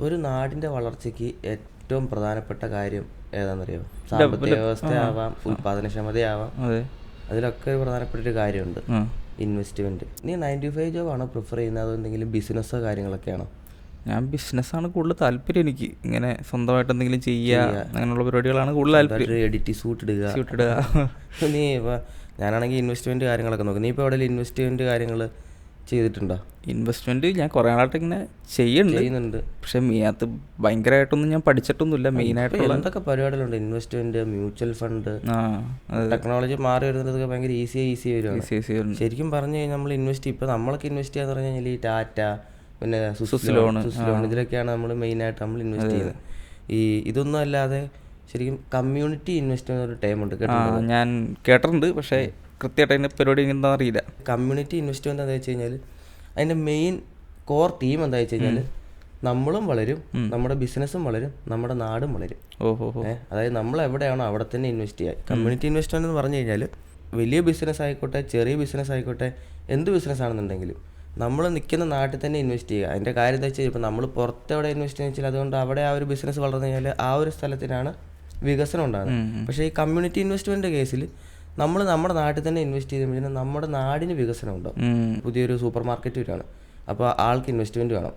ഒരു നാടിന്റെ വളർച്ചയ്ക്ക് ഏറ്റവും പ്രധാനപ്പെട്ട കാര്യം ഏതാണെന്നറിയോ? സാമ്പത്തിക വ്യവസ്ഥയാവാം ഉൽപാദനക്ഷമതയാവാം അതെ. അതിലൊക്കെ ഒരു പ്രധാനപ്പെട്ട ഒരു കാര്യമുണ്ട് ഇൻവെസ്റ്റ്മെന്റ് നീ നയന്റി ഫൈവ് ജോബ് ആണോ പ്രിഫർ ചെയ്യുന്നത്? അതോ എന്തെങ്കിലും ബിസിനസ്സോ കാര്യങ്ങളൊക്കെയാണോ? ഞാൻ ബിസിനസ്സാണ് കൂടുതൽ താല്പര്യം എനിക്ക്. ഇങ്ങനെ സ്വന്തമായിട്ട് എന്തെങ്കിലും ചെയ്യുക അങ്ങനെയുള്ള പരിപാടികളാണ് കൂടുതൽ താല്പര്യം. എഡിറ്റ് സൂട്ട് ഇടുക. ചൂട്ടിടുക നീ ഇപ്പൊ ഞാനാണെങ്കിൽ ഇൻവെസ്റ്റ്മെന്റ് കാര്യങ്ങളൊക്കെ നോക്കും. നീ ഇപ്പോൾ എവിടെയെങ്കിലും ഇൻവെസ്റ്റ്മെന്റ് കാര്യങ്ങൾ ചെയ്തിട്ടുണ്ടോ? ഇൻവെസ്റ്റ്മെന്റ് ഞാൻ കുറേ നാളായിട്ട് ഇങ്ങനെ ചെയ്യുന്നുണ്ട്. ചെയ്യുന്നുണ്ട്. പക്ഷെ അത് ഭയങ്കരമായിട്ടൊന്നും ഞാൻ പഠിച്ചിട്ടൊന്നുമില്ല. മെയിൻ ആയിട്ട് എന്തൊക്കെ പരിപാടികളുണ്ട്? ഇൻവെസ്റ്റ്മെന്റ് മ്യൂച്വൽ ഫണ്ട് ടെക്നോളജി മാറി വരുന്നതൊക്കെ ഭയങ്കര ഈസി ഈസി വരും ഈസി ഈസി വരും ശരിക്കും പറഞ്ഞു കഴിഞ്ഞാൽ നമ്മൾ ഇൻവെസ്റ്റ് ഇപ്പോൾ നമ്മളൊക്കെ ഇൻവെസ്റ്റ് ചെയ്യാന്ന് പറഞ്ഞു കഴിഞ്ഞാൽ ഈ ടാറ്റ പിന്നെ സുസ്ലോൺ സുസ്ലോൺ ഇതിലൊക്കെയാണ് നമ്മൾ മെയിനായിട്ട് നമ്മൾ ഇൻവെസ്റ്റ് ചെയ്യുന്നത്. ഈ ഇതൊന്നും അല്ലാതെ ശരിക്കും കമ്മ്യൂണിറ്റി ഇൻവെസ്റ്റ്മെന്റ് ഒരു ടൈം ഉണ്ട് കേട്ടോ ഞാൻ കേട്ടിട്ടുണ്ട്. പക്ഷേ കൃത്യമായിട്ട് അതിന്റെ പരിപാടി എന്താ അറിയില്ല. കമ്മ്യൂണിറ്റി ഇൻവെസ്റ്റ്മെന്റ് എന്താ വെച്ച് കഴിഞ്ഞാൽ അതിന്റെ മെയിൻ കോർ തീം എന്താ വെച്ച് കഴിഞ്ഞാൽ നമ്മളും വളരും നമ്മുടെ ബിസിനസ്സും വളരും നമ്മുടെ നാടും വളരും. ഓഹോ അതായത് നമ്മൾ എവിടെയാണോ അവിടെ തന്നെ ഇൻവെസ്റ്റ് ചെയ്യുക. കമ്മ്യൂണിറ്റി ഇൻവെസ്റ്റ്മെന്റ് എന്ന് പറഞ്ഞു കഴിഞ്ഞാൽ വലിയ ബിസിനസ് ആയിക്കോട്ടെ ചെറിയ ബിസിനസ് ആയിക്കോട്ടെ എന്ത് ബിസിനസ് ആണെന്നുണ്ടെങ്കിലും നമ്മൾ നിൽക്കുന്ന നാട്ടിൽ തന്നെ ഇൻവെസ്റ്റ് ചെയ്യുക. അതിന്റെ കാര്യം എന്താ വെച്ചാൽ ഇപ്പോൾ നമ്മൾ പുറത്തെവിടെ ഇൻവെസ്റ്റ് ചെയ്യുന്ന വെച്ചാൽ അതുകൊണ്ട് അവിടെ ആ ഒരു ബിസിനസ് വളർന്നു കഴിഞ്ഞാൽ ആ ഒരു സ്ഥലത്തിനാണ് വികസനം ഉണ്ടാകുന്നത്. പക്ഷേ ഈ കമ്മ്യൂണിറ്റി ഇൻവെസ്റ്റ്മെന്റ് കേസിൽ നമ്മൾ നമ്മുടെ നാട്ടിൽ തന്നെ ഇൻവെസ്റ്റ് ചെയ്ത് കഴിഞ്ഞാൽ നമ്മുടെ നാടിന് വികസനം ഉണ്ടാവും. പുതിയൊരു സൂപ്പർ മാർക്കറ്റ് വരികയാണ് അപ്പോൾ ആൾക്ക് ഇൻവെസ്റ്റ്മെന്റ് വേണം.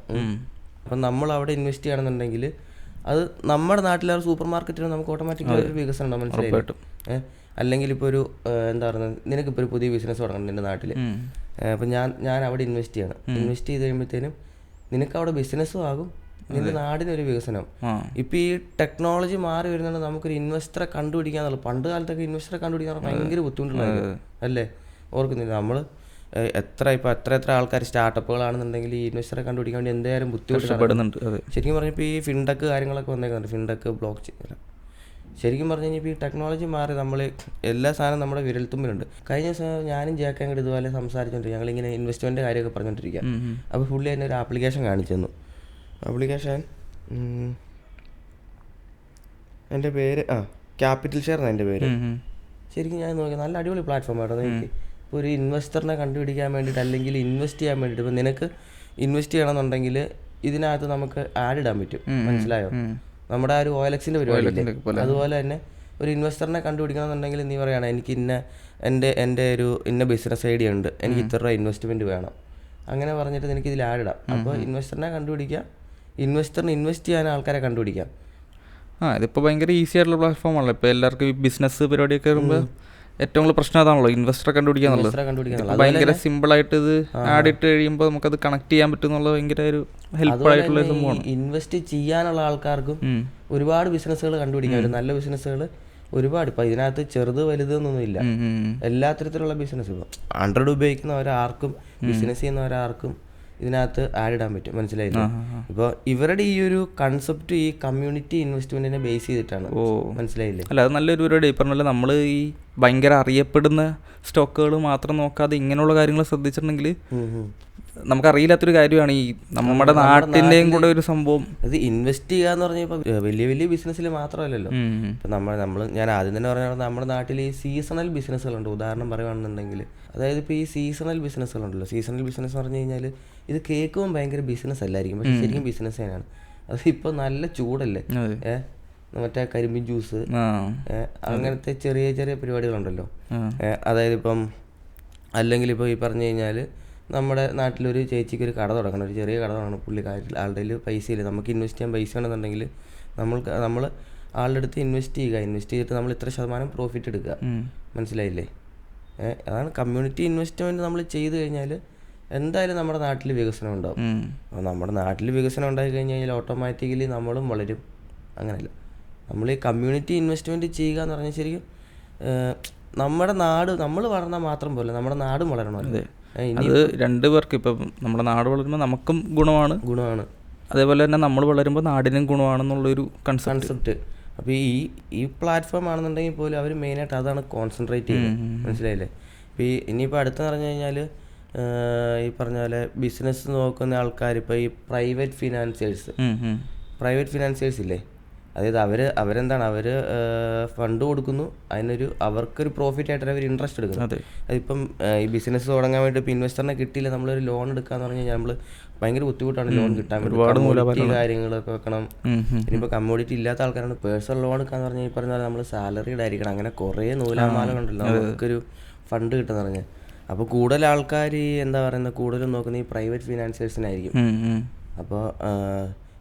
അപ്പം നമ്മൾ അവിടെ ഇൻവെസ്റ്റ് ചെയ്യണമെന്നുണ്ടെങ്കിൽ അത് നമ്മുടെ നാട്ടിലെ ഒരു സൂപ്പർ മാർക്കറ്റിന് നമുക്ക് ഓട്ടോമാറ്റിക്കലി ഒരു വികസനം ഉണ്ടാവും മനസ്സിലായി ഏഹ് അല്ലെങ്കിൽ ഇപ്പോൾ ഒരു എന്താ പറയുന്നത് നിനക്കിപ്പോൾ ഒരു പുതിയ ബിസിനസ് തുടങ്ങണം എന്റെ നാട്ടിൽ. അപ്പം ഞാൻ ഞാൻ അവിടെ ഇൻവെസ്റ്റ് ചെയ്യണം ഇൻവെസ്റ്റ് ചെയ്ത് കഴിയുമ്പോഴത്തേനും നിനക്ക് അവിടെ ബിസിനസ്സും ആകും. നിന്റെ നാടിനൊരു വികസനം. ഇപ്പൊ ഈ ടെക്നോളജി മാറി വരുന്നുണ്ട് നമുക്കൊരു ഇൻവെസ്റ്ററെ കണ്ടുപിടിക്കാന്നുള്ളു പണ്ട് കാലത്തൊക്കെ ഇൻവെസ്റ്ററെ കണ്ടുപിടിക്കാൻ ഭയങ്കര ബുദ്ധിമുട്ടുണ്ടായിരുന്നു. അല്ലേ? ഓർക്കുന്നില്ല? നമ്മൾ എത്ര ഇപ്പൊ എത്ര എത്ര ആൾക്കാർ സ്റ്റാർട്ടപ്പുകളാണെന്നുണ്ടെങ്കിൽ ഈ ഇൻവെസ്റ്ററെ കണ്ടുപിടിക്കാൻ വേണ്ടി എന്തായാലും ബുദ്ധിമുട്ടുന്നുണ്ട് ശരിക്കും പറഞ്ഞപ്പോൾ ഈ ഫിൻടെക് കാര്യങ്ങളൊക്കെ വന്നേക്കുന്നുണ്ട്. ഫിൻടെക് ബ്ലോക്ക് ചെയിൻ ശരിക്കും പറഞ്ഞു കഴിഞ്ഞാൽ ഇപ്പോൾ ഈ ടെക്നോളജി മാറി നമ്മൾ എല്ലാ സാധനവും നമ്മുടെ വിരൽത്തുമ്പിലുണ്ട്. കഴിഞ്ഞ ദിവസം ഞാനും ജാക്കും കൂടി ഇതുപോലെ സംസാരിച്ചുകൊണ്ട് ഞങ്ങളിങ്ങനെ ഇൻവെസ്റ്റ്മെന്റ് കാര്യമൊക്കെ പറഞ്ഞുകൊണ്ടിരിക്കുക. അപ്പോൾ പുള്ളി എന്നെ ഒരു ആപ്ലിക്കേഷൻ കാണിച്ചു തന്നു. ആപ്ലിക്കേഷൻ എന്റെ പേര് ആ ക്യാപിറ്റൽ ഷെയർ എന്നാണ് എന്റെ പേര്. ശരിക്കും ഞാൻ നോക്കി നല്ല അടിപൊളി പ്ലാറ്റ്ഫോം ആയിരുന്നു എനിക്ക് ഇപ്പോൾ ഒരു ഇൻവെസ്റ്ററിനെ കണ്ടുപിടിക്കാൻ വേണ്ടിയിട്ട് അല്ലെങ്കിൽ ഇൻവെസ്റ്റ് ചെയ്യാൻ വേണ്ടിയിട്ട് ഇപ്പം നിനക്ക് ഇൻവെസ്റ്റ് ചെയ്യണമെന്നുണ്ടെങ്കിൽ ഇതിനകത്ത് നമുക്ക് ആഡ് ഇടാൻ പറ്റും. മനസ്സിലായോ? നമ്മുടെ ആ ഒരു ഓയലക്സിന്റെ പരിപാടി. അതുപോലെ തന്നെ ഒരു ഇൻവെസ്റ്ററിനെ കണ്ടുപിടിക്കണമെന്നുണ്ടെങ്കിൽ നീ പറയുകയാണ് എനിക്ക് ഇന്ന എന്റെ എന്റെ ഒരു ഇന്ന ബിസിനസ് ഐഡിയ ഉണ്ട്. എനിക്ക് ഇത്ര ഇൻവെസ്റ്റ്മെന്റ് വേണം. അങ്ങനെ പറഞ്ഞിട്ട് നിനക്ക് ഇതിൽ ആഡ് ഇടാം. അപ്പോൾ ഇൻവെസ്റ്ററിനെ കണ്ടുപിടിക്കാം ഇൻവെസ്റ്ററിന് ഇൻവെസ്റ്റ് ചെയ്യാൻ ആൾക്കാരെ കണ്ടുപിടിക്കാം. ആ ഇതിപ്പോൾ ഭയങ്കര ഈസി ആയിട്ടുള്ള പ്ലാറ്റ്ഫോമാണല്ലോ ഇപ്പോൾ എല്ലാവർക്കും ഈ ബിസിനസ് പരിപാടിയൊക്കെ വരുമ്പോൾ ഏറ്റവും കൂടുതൽ പ്രശ്നം അതാണല്ലോ ഇൻവെസ്റ്ററെ കണ്ടുപിടിക്കുക കണ്ടുപിടിക്കാൻ ഭയങ്കര സിമ്പിൾ ആയിട്ട് ഇത് ആഡ് ഇട്ട് കഴിയുമ്പോൾ നമുക്കത് കണക്ട് ചെയ്യാൻ പറ്റും എന്നുള്ള ഭയങ്കര ഒരു ഹെൽപ്പ് ആയിട്ടുള്ള സംഭവമാണ്. ഇൻവെസ്റ്റ് ചെയ്യാനുള്ള ആൾക്കാർക്കും ഒരുപാട് ബിസിനസ്സുകൾ കണ്ടുപിടിക്കാൻ പറ്റും നല്ല ബിസിനസ്സുകൾ ഒരുപാട്. ഇപ്പൊ ഇതിനകത്ത് ചെറുത് വലുത് എന്നൊന്നും ഇല്ല. ഉം, ഉം. എല്ലാ തരത്തിലുള്ള ബിസിനസ് ഇപ്പൊ ഹൺഡ്രഡ് ഉപയോഗിക്കുന്ന ഒരാർക്കും ബിസിനസ് ചെയ്യുന്ന ഒരാർക്കും ഇതിനകത്ത് ആഡ് ഇടാൻ പറ്റും. മനസ്സിലായില്ലേ? ഇപ്പോൾ ഇവരുടെ ഈ ഒരു കൺസെപ്റ്റ് ഈ കമ്മ്യൂണിറ്റി ഇൻവെസ്റ്റ്മെന്റിനെ ബേസ് ചെയ്തിട്ടാണ്. ഓ. മനസ്സിലായില്ലേ? അല്ല അത് നല്ലൊരു പരിപാടി. ഈ പറഞ്ഞ നമ്മൾ ഈ ഭയങ്കര അറിയപ്പെടുന്ന സ്റ്റോക്കുകൾ മാത്രം നോക്കാതെ ഇങ്ങനെയുള്ള കാര്യങ്ങൾ ശ്രദ്ധിച്ചിട്ടുണ്ടെങ്കിൽ. നമുക്കറിയില്ലാത്തൊരു കാര്യമാണ് ഈ നമ്മുടെ നാട്ടിന്റെയും കൂടെ ഒരു സംഭവം. അത് ഇൻവെസ്റ്റ് ചെയ്യുക എന്ന് പറഞ്ഞാൽ വലിയ വലിയ ബിസിനസ്സിൽ മാത്രമല്ലല്ലോ. ഇപ്പം നമ്മൾ നമ്മൾ ഞാൻ ആദ്യം തന്നെ പറഞ്ഞ നമ്മുടെ നാട്ടിൽ ഈ സീസണൽ ബിസിനസ്സുകളുണ്ട് ഉദാഹരണം പറയുകയാണെന്നുണ്ടെങ്കിൽ അതായത് ഇപ്പോൾ ഈ സീസണൽ ബിസിനസ്സുകളുണ്ടല്ലോ സീസണൽ ബിസിനസ് എന്ന് പറഞ്ഞു കഴിഞ്ഞാൽ ഇത് കേൾക്കുമ്പോൾ ഭയങ്കര ബിസിനസ് അല്ലായിരിക്കും. പക്ഷെ ശരിക്കും ബിസിനസ് തന്നെയാണ്. അത് ഇപ്പോൾ നല്ല ചൂടല്ലേ? ഏഹ് മറ്റേ കരിമ്പിൻ ജ്യൂസ് അങ്ങനത്തെ ചെറിയ ചെറിയ പരിപാടികളുണ്ടല്ലോ. അതായത് ഇപ്പം അല്ലെങ്കിൽ ഇപ്പോൾ ഈ പറഞ്ഞു കഴിഞ്ഞാൽ നമ്മുടെ നാട്ടിലൊരു ചേച്ചിക്ക് ഒരു കട തുടങ്ങണം. ഒരു ചെറിയ കട തുടങ്ങണം. പുള്ളിക്കാരിൽ ആളുടെ കയ്യിൽ പൈസ ഇല്ല നമുക്ക് ഇൻവെസ്റ്റ് ചെയ്യാൻ പൈസ ഉണ്ടെന്നുണ്ടെങ്കിൽ നമ്മൾക്ക് നമ്മൾ ആളുടെ അടുത്ത് ഇൻവെസ്റ്റ് ചെയ്യുക. ഇൻവെസ്റ്റ് ചെയ്തിട്ട് നമ്മൾ ഇത്ര ശതമാനം പ്രോഫിറ്റ് എടുക്കുക. മനസ്സിലായില്ലേ? അതാണ് കമ്മ്യൂണിറ്റി ഇൻവെസ്റ്റ്മെന്റ് നമ്മൾ ചെയ്തു കഴിഞ്ഞാൽ എന്തായാലും നമ്മുടെ നാട്ടിൽ വികസനം ഉണ്ടാവും. അപ്പോൾ നമ്മുടെ നാട്ടിൽ വികസനം ഉണ്ടായി കഴിഞ്ഞ് കഴിഞ്ഞാൽ ഓട്ടോമാറ്റിക്കലി നമ്മളും വളരും. അങ്ങനെയല്ല. നമ്മൾ ഈ കമ്മ്യൂണിറ്റി ഇൻവെസ്റ്റ്മെന്റ് ചെയ്യുക എന്ന് പറഞ്ഞാൽ ശരിക്കും നമ്മുടെ നാട് നമ്മൾ വളർന്നാൽ മാത്രം പോലെ നമ്മുടെ നാടും വളരണമല്ലോ. അത് രണ്ടു പേർക്ക് ഇപ്പം നമ്മുടെ നാട് വളരുമ്പോൾ നമുക്കും ഗുണമാണ്. ഗുണമാണ്. അതേപോലെ തന്നെ നമ്മൾ വളരുമ്പോൾ നാടിനും ഗുണമാണെന്നുള്ളൊരു കൺസെപ്റ്റ് കൺസെപ്റ്റ് അപ്പോൾ ഈ ഈ പ്ലാറ്റ്ഫോം ആണെന്നുണ്ടെങ്കിൽ പോലും അവർ മെയിനായിട്ട് അതാണ് കോൺസെൻട്രേറ്റ് ചെയ്യുന്നത്. മനസ്സിലായില്ലേ? ഇപ്പോൾ ഈ ഇനിയിപ്പോൾ അടുത്ത് പറഞ്ഞു കഴിഞ്ഞാൽ ഈ പറഞ്ഞ പോലെ ബിസിനസ് നോക്കുന്ന ആൾക്കാർ ഇപ്പോൾ ഈ പ്രൈവറ്റ് ഫിനാൻസിയേഴ്സ് പ്രൈവറ്റ് ഫിനാൻസിയേഴ്സ് ഇല്ലേ? അതായത് അവർ അവരെന്താണ് അവർ ഫണ്ട് കൊടുക്കുന്നു. അതിനൊരു അവർക്കൊരു പ്രോഫിറ്റ് ആയിട്ട് അവർ ഇൻട്രസ്റ്റ് എടുക്കുന്നു അതെ. അതിപ്പം ഈ ബിസിനസ് തുടങ്ങാൻ വേണ്ടി ഇപ്പം ഇൻവെസ്റ്ററിനെ കിട്ടിയില്ല നമ്മളൊരു ലോൺ എടുക്കാന്ന് പറഞ്ഞു കഴിഞ്ഞാൽ നമ്മൾ ഭയങ്കര ബുദ്ധിമുട്ടാണ് ലോൺ കിട്ടാൻ വേണ്ടി. കാര്യങ്ങളൊക്കെ വെക്കണം. ഇനിയിപ്പോൾ കമ്മോഡിറ്റി ഇല്ലാത്ത ആൾക്കാരാണ്. പേഴ്സണൽ ലോൺ എടുക്കാന്ന് പറഞ്ഞാൽ ഈ പറഞ്ഞ നമ്മൾ സാലറീഡ് ആയിരിക്കണം അങ്ങനെ കുറേ നൂലാമാല ഉണ്ടല്ലോ നമുക്കൊരു ഫണ്ട് കിട്ടുന്ന പറഞ്ഞു. അപ്പോൾ കൂടുതൽ ആൾക്കാർ എന്താ പറയുന്നത് കൂടുതലും നോക്കുന്ന ഈ പ്രൈവറ്റ് ഫിനാൻസേഴ്സിനായിരിക്കും. അപ്പോൾ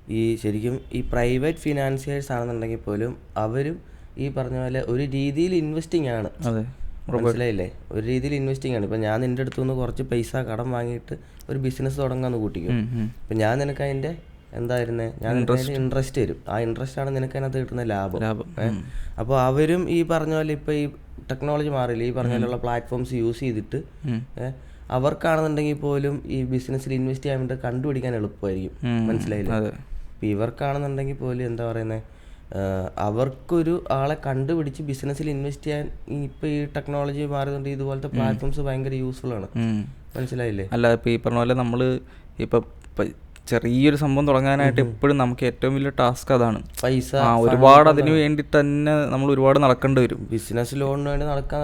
ഈ ശരിക്കും ഈ പ്രൈവറ്റ് ഫിനാൻസിയേഴ്സ് ആണെന്നുണ്ടെങ്കിൽ പോലും അവരും ഈ പറഞ്ഞ പോലെ ഒരു രീതിയിൽ ഇൻവെസ്റ്റിംഗ് ആണ്. മനസ്സിലായില്ലേ? ഒരു രീതിയിൽ ഇൻവെസ്റ്റിംഗ് ആണ്. ഇപ്പം ഞാൻ നിന്റെ അടുത്തു നിന്ന് കുറച്ച് പൈസ കടം വാങ്ങിയിട്ട് ഒരു ബിസിനസ് തുടങ്ങാന്ന് കൂട്ടിക്കും. അപ്പം ഞാൻ നിനക്ക് അതിന്റെ എന്തായിരുന്നേ? ഞാൻ ഇൻട്രസ്റ്റ് വരും ആ ഇൻട്രസ്റ്റ് ആണ് നിനക്ക് അതിനകത്ത് കിട്ടുന്ന ലാഭം. അപ്പോൾ അവരും ഈ പറഞ്ഞ പോലെ ഇപ്പൊ ഈ ടെക്നോളജി മാറില്ല ഈ പറഞ്ഞ പോലെയുള്ള പ്ലാറ്റ്ഫോംസ് യൂസ് ചെയ്തിട്ട് അവർക്കാണെന്നുണ്ടെങ്കിൽ പോലും ഈ ബിസിനസ്സിൽ ഇൻവെസ്റ്റ് ചെയ്യാൻ വേണ്ടി കണ്ടുപിടിക്കാൻ എളുപ്പമായിരിക്കും. മനസ്സിലായില്ലേ? അതെ ഇപ്പം ഇവർക്കാണെന്നുണ്ടെങ്കിൽ പോലും എന്താ പറയുന്നത് അവർക്കൊരു ആളെ കണ്ടുപിടിച്ച് ബിസിനസ്സിൽ ഇൻവെസ്റ്റ് ചെയ്യാൻ ഇപ്പോൾ ഈ ടെക്നോളജി മാറിയതുകൊണ്ട് ഇതുപോലത്തെ പ്ലാറ്റ്ഫോംസ് ഭയങ്കര യൂസ്ഫുൾ ആണ്. മനസ്സിലായില്ലേ? അല്ല ഇപ്പം ഈ പറഞ്ഞ പോലെ നമ്മൾ ഇപ്പം ചെറിയൊരു സംഭവം തുടങ്ങാനായിട്ട് എപ്പോഴും നമുക്ക് ഏറ്റവും വലിയ ടാസ്ക് അതാണ്. പൈസ ഒരുപാട് അതിന് വേണ്ടി തന്നെ നമ്മൾ ഒരുപാട് നടക്കേണ്ടി വരും. ബിസിനസ് ലോണിന് വേണ്ടി നടക്കാൻ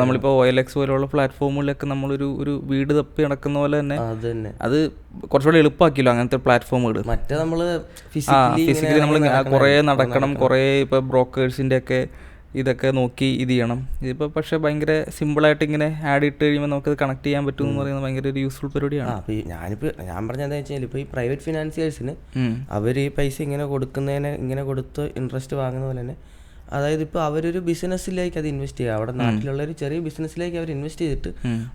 നമ്മളിപ്പോ എൽ എക്സ് പോലെയുള്ള പ്ലാറ്റ്ഫോമുകളിലൊക്കെ നമ്മളൊരു ഒരു വീട് തപ്പി നടക്കുന്ന പോലെ തന്നെ അത് കുറച്ചുകൂടെ എളുപ്പമാക്കിയല്ലോ അങ്ങനത്തെ പ്ലാറ്റ്ഫോമുകൾ മറ്റേ നമ്മൾ ഫിസിക്കലി നമ്മൾ കുറെ നടക്കണം കുറെ ഇപ്പൊ ബ്രോക്കേഴ്സിന്റെ ഒക്കെ ഇതൊക്കെ നോക്കി ഇത് ചെയ്യണം. ഇതിപ്പോൾ പക്ഷേ ഭയങ്കര സിമ്പിളായിട്ട് ഇങ്ങനെ ആഡ് ഇട്ട് കഴിയുമ്പോൾ നമുക്ക് കണക്ട് ചെയ്യാൻ പറ്റും എന്ന് പറയുന്നത് ഭയങ്കര ഒരു യൂസ്ഫുൾ പരിപാടിയാണ്. അപ്പോൾ ഈ ഞാനിപ്പോൾ ഞാൻ പറഞ്ഞ എന്താ വെച്ചാൽ ഇപ്പോൾ ഈ പ്രൈവറ്റ് ഫിനാൻസിയേഴ്സിന് അവർ ഈ പൈസ ഇങ്ങനെ കൊടുക്കുന്നതിന് ഇങ്ങനെ കൊടുത്ത് ഇൻട്രസ്റ്റ് വാങ്ങുന്ന പോലെ തന്നെ അതായത് ഇപ്പോൾ അവരൊരു ബിസിനസ്സിലേക്ക് അത് ഇൻവെസ്റ്റ് ചെയ്യുക. അവിടെ നാട്ടിലുള്ള ഒരു ചെറിയ ബിസിനസ്സിലേക്ക് അവർ ഇൻവെസ്റ്റ് ചെയ്തിട്ട്